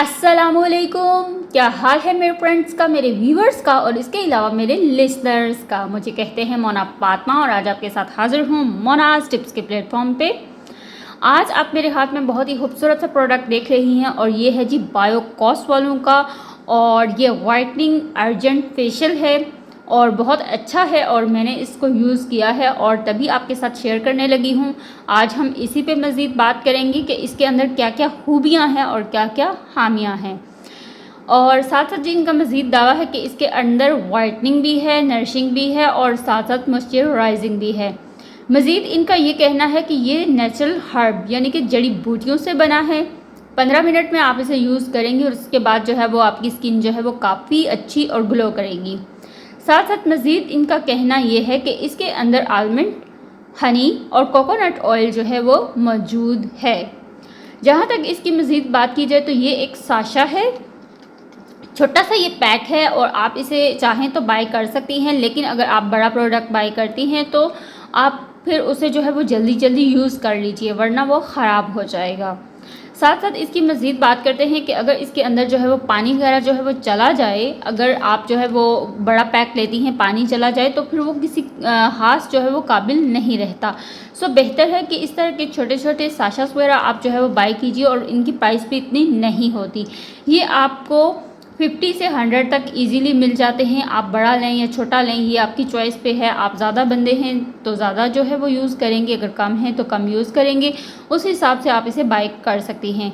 असलकुम क्या हाल है मेरे फ्रेंड्स का, मेरे व्यूवर्स का और इसके अलावा मेरे लिसनर्स का? मुझे कहते हैं मोना पातमा और आज आपके साथ हाजिर हूँ मोनाज टिप्स के प्लेटफॉर्म पे। आज आप मेरे हाथ में बहुत ही खूबसूरत सा प्रोडक्ट देख रही हैं और ये है जी बायो कॉस वालों का और ये वाइटनिंग अर्जेंट फेशियल है। और बहुत अच्छा है और मैंने इसको यूज़ किया है और तभी आपके साथ शेयर करने लगी हूँ। आज हम इसी पे मज़ीद बात करेंगे कि इसके अंदर क्या क्या खूबियाँ हैं और क्या क्या खामियाँ हैं। और साथ साथ जी, इनका मज़ीद दावा है कि इसके अंदर वाइटनिंग भी है नरिशिंग भी है और साथ साथ मॉइस्चराइजिंग भी है। मज़ीद इनका ये कहना है कि ये नेचुरल हर्ब यानी कि जड़ी बूटियों से बना है। पंद्रह मिनट में आप इसे यूज़ करेंगी और उसके बाद जो है वो आपकी स्किन जो है वो काफ़ी अच्छी और ग्लो करेगी। साथ साथ मज़ीद इनका कहना यह है कि इसके अंदर आलमंड, हनी और कोकोनट ऑयल जो है वो मौजूद है। जहाँ तक इसकी मज़ीद बात की जाए तो ये एक साशा है। छोटा सा ये पैक है और आप इसे चाहें तो बाय कर सकती हैं, लेकिन अगर आप बड़ा प्रोडक्ट बाय करती हैं तो आप फिर उसे जो है वो जल्दी जल्दी यूज़ कर लीजिए, वरना वो ख़राब हो जाएगा। साथ साथ इसकी मज़ीद बात करते हैं कि अगर इसके अंदर जो है वो पानी वगैरह जो है वो चला जाए, अगर आप जो है वो बड़ा पैक लेती हैं, पानी चला जाए तो फिर वो किसी हाथ जो है वो काबिल नहीं रहता। सो बेहतर है कि इस तरह के छोटे छोटे साशास वगैरह आप जो है वो बाई कीजिए और इनकी प्राइस भी इतनी नहीं होती। ये आपको फिफ्टी से हंड्रेड तक इजीली मिल जाते हैं। आप बड़ा लें या छोटा लें, ये आपकी चॉइस पे है। आप ज़्यादा बंदे हैं तो ज़्यादा जो है वो यूज़ करेंगे। अगर कम है तो कम यूज़ करेंगे। उस हिसाब से आप इसे बाइक कर सकती हैं।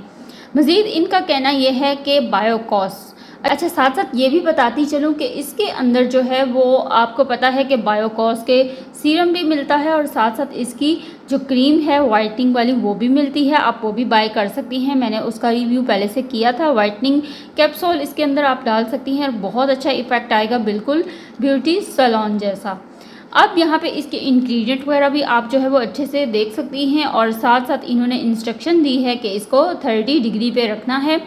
मज़ीद इनका कहना यह है कि बायोकॉस अच्छा साथ साथ ये भी बताती चलूँ कि इसके अंदर जो है वो आपको पता है कि बायोकॉस के सीरम भी मिलता है और साथ साथ इसकी जो क्रीम है वाइटनिंग वाली वो भी मिलती है। आप वो भी बाय कर सकती हैं। मैंने उसका रिव्यू पहले से किया था। वाइटनिंग कैप्सूल इसके अंदर आप डाल सकती हैं और बहुत अच्छा इफ़ेक्ट आएगा बिल्कुल ब्यूटी सलोन जैसा। अब यहाँ पे इसके इंग्रेडिएंट वगैरह भी आप जो है वो अच्छे से देख सकती हैं और साथ साथ इन्होंने इंस्ट्रक्शन दी है कि इसको थर्टी डिग्री पे रखना है।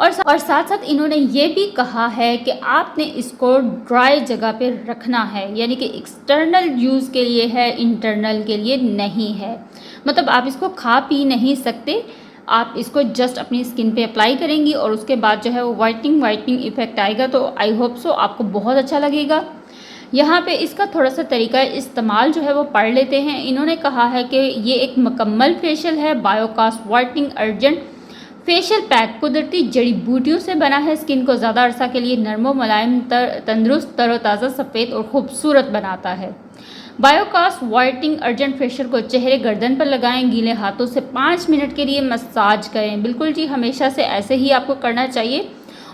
और और साथ साथ इन्होंने ये भी कहा है कि आपने इसको ड्राई जगह पे रखना है, यानी कि एक्सटर्नल यूज़ के लिए है इंटरनल के लिए नहीं है। मतलब आप इसको खा पी नहीं सकते, आप इसको जस्ट अपनी स्किन पे अप्लाई करेंगी और उसके बाद जो है वो वाइटनिंग वाइटनिंग इफ़ेक्ट आएगा तो आई होप सो आपको बहुत अच्छा लगेगा। यहाँ पे इसका थोड़ा सा तरीका इस्तेमाल जो है वो पढ़ लेते हैं। इन्होंने कहा है कि ये एक मकम्मल फेशियल है बायोकास्ट वाइटनिंग अर्जेंट फेशियल पैक कुदरती जड़ी बूटियों से बना है। स्किन को ज़्यादा अरसा के लिए नरमो, मुलायम, तर, तंदरुस्त, तरोताज़ा, सफ़ेद और खूबसूरत बनाता है। बायोकास्ट वाइटिंग अर्जेंट फेशियल को चेहरे गर्दन पर लगाएँ। गीले हाथों से पाँच मिनट के लिए मसाज करें। बिल्कुल जी, हमेशा से ऐसे ही आपको करना चाहिए।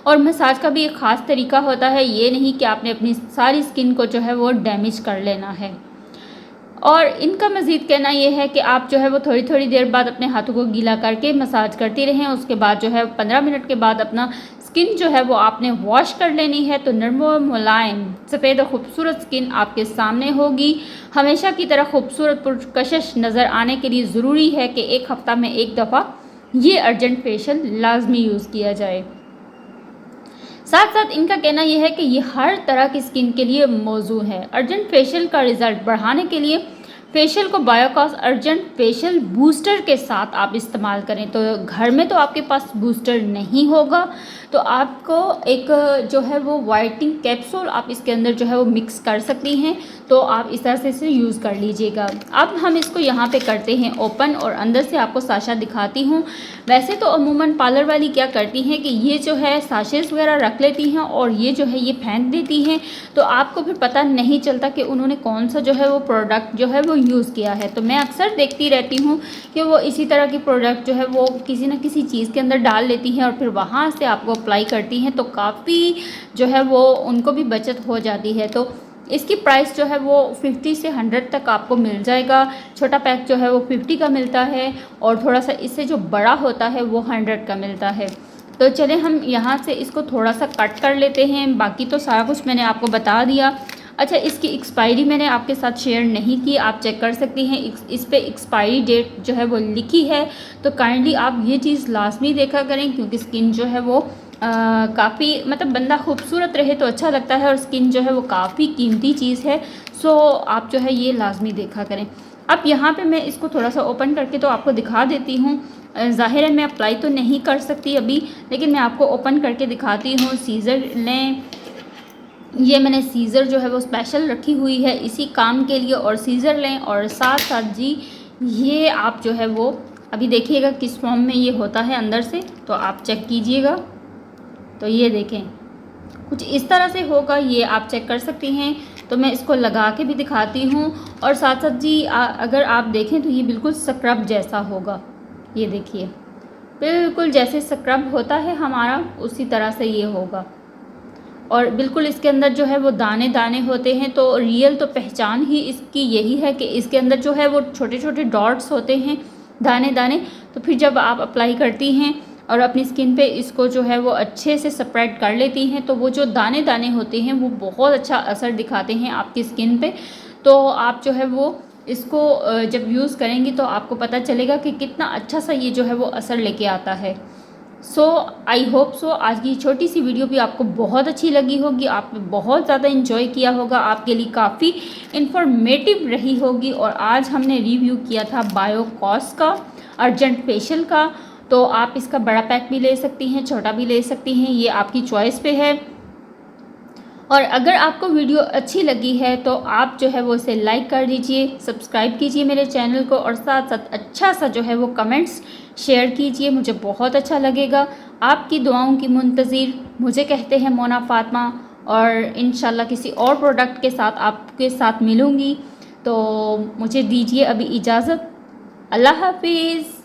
और मसाज का भी एक ख़ास तरीका होता है, ये नहीं कि आपने अपनी सारी स्किन को जो है वो डैमेज कर लेना है। और इनका मज़ीद कहना यह है कि आप जो है वो थोड़ी थोड़ी देर बाद अपने हाथों को गीला करके मसाज करती रहें, उसके बाद जो है पंद्रह मिनट के बाद अपना स्किन जो है वो आपने वॉश कर लेनी है तो नरम मुलायम, सफ़ेद और ख़ूबसूरत स्किन आपके सामने होगी। हमेशा की तरह खूबसूरत पुरकशिश नज़र आने के लिए ज़रूरी है कि एक हफ़्ता में एक दफ़ा ये अर्जेंट फेशियल लाजमी यूज़ किया जाए। साथ साथ इनका कहना यह है कि ये हर तरह की स्किन के लिए मौजू है। अर्जेंट फेशियल का रिज़ल्ट बढ़ाने के लिए फेशियल को बायोकॉस अर्जेंट फेशियल बूस्टर के साथ आप इस्तेमाल करें। तो घर में तो आपके पास बूस्टर नहीं होगा तो आपको एक, जो है वो वाइटिंग कैप्सूल आप इसके अंदर जो है वो मिक्स कर सकती हैं तो आप इस तरह से इसे यूज़ कर लीजिएगा। अब हम इसको यहाँ पे करते हैं ओपन और अंदर से आपको साशा दिखाती हूँ। वैसे तो अमूमन पार्लर वाली क्या करती हैं कि ये जो है साशेस वगैरह रख लेती हैं और ये जो है ये फेंक देती हैं। तो आपको फिर पता नहीं चलता कि उन्होंने कौन सा जो है वो प्रोडक्ट जो है वो यूज़ किया है। तो मैं अक्सर देखती रहती हूँ कि वो इसी तरह की प्रोडक्ट जो है वो किसी न किसी चीज़ के अंदर डाल लेती हैं और फिर वहाँ से आपको अप्लाई करती हैं तो काफ़ी जो है वो उनको भी बचत हो जाती है। तो इसकी प्राइस जो है वो 50 से 100 तक आपको मिल जाएगा। छोटा पैक जो है वो 50 का मिलता है और थोड़ा सा इससे जो बड़ा होता है वो 100 का मिलता है। तो चले, हम यहाँ से इसको थोड़ा सा कट कर लेते हैं। बाकी तो सारा कुछ मैंने आपको बता दिया। अच्छा इसकी एक्सपायरी मैंने आपके साथ शेयर नहीं की। आप चेक कर सकती हैं। इस पर एक्सपायरी डेट जो है वो लिखी है। तो काइंडली आप ये चीज़ लाजमी देखा करें, क्योंकि स्किन जो है वो काफ़ी मतलब बंदा खूबसूरत रहे तो अच्छा लगता है और स्किन जो है वो काफ़ी कीमती चीज़ है। सो आप जो है ये लाजमी देखा करें। अब यहाँ पे मैं इसको थोड़ा सा ओपन करके तो आपको दिखा देती हूँ। ज़ाहिर है मैं अप्लाई तो नहीं कर सकती अभी, लेकिन मैं आपको ओपन करके दिखाती हूँ सीज़र लें। ये मैंने सीज़र जो है वो स्पेशल रखी हुई है इसी काम के लिए और सीज़र लें और साथ साथ जी, ये आप जो है वो, अभी देखिएगा किस फॉर्म में ये होता है अंदर से तो आप चेक कीजिएगा। तो ये देखें। कुछ इस तरह से होगा ये आप चेक कर सकती हैं। तो मैं इसको लगा के भी दिखाती हूँ। और साथ साथ जी आ, अगर आप देखें तो ये बिल्कुल स्क्रब जैसा होगा। ये देखिए। बिल्कुल जैसे स्क्रब होता है हमारा उसी तरह से ये होगा। और बिल्कुल इसके अंदर जो है वो दाने दाने होते हैं तो रियल तो पहचान ही इसकी यही है कि इसके अंदर जो है वो छोटे छोटे डॉट्स होते हैं दाने दाने। तो फिर जब आप अप्लाई करती हैं और अपनी स्किन पे इसको जो है वो अच्छे से स्प्रेड कर लेती हैं तो वो जो दाने दाने होते हैं, वो बहुत अच्छा असर दिखाते हैं आपकी स्किन पे। तो आप जो है वो इसको जब यूज़ करेंगी तो आपको पता चलेगा कि कितना अच्छा सा ये जो है वो असर लेके आता है। सो आई होप सो आज की छोटी सी वीडियो भी आपको बहुत अच्छी लगी होगी, आपने बहुत ज़्यादा इन्जॉय किया होगा, आपके लिए काफ़ी इन्फॉर्मेटिव रही होगी, और आज हमने रिव्यू किया था बायोकॉस का अर्जेंट फेशियल का तो आप इसका बड़ा पैक भी ले सकती हैं, छोटा भी ले सकती हैं, ये आपकी चॉइस पे है। और अगर आपको वीडियो अच्छी लगी है तो आप जो है वो इसे लाइक कर दीजिए सब्सक्राइब कीजिए मेरे चैनल को और साथ साथ अच्छा सा जो है वो कमेंट्स शेयर कीजिए, मुझे बहुत अच्छा लगेगा। आपकी दुआओं की मुंतज़र, मुझे कहते हैं मोना फातमा, और इन किसी और प्रोडक्ट के साथ आपके साथ मिलूँगी। तो मुझे दीजिए अभी इजाज़त। अल्लाह हाफिज़।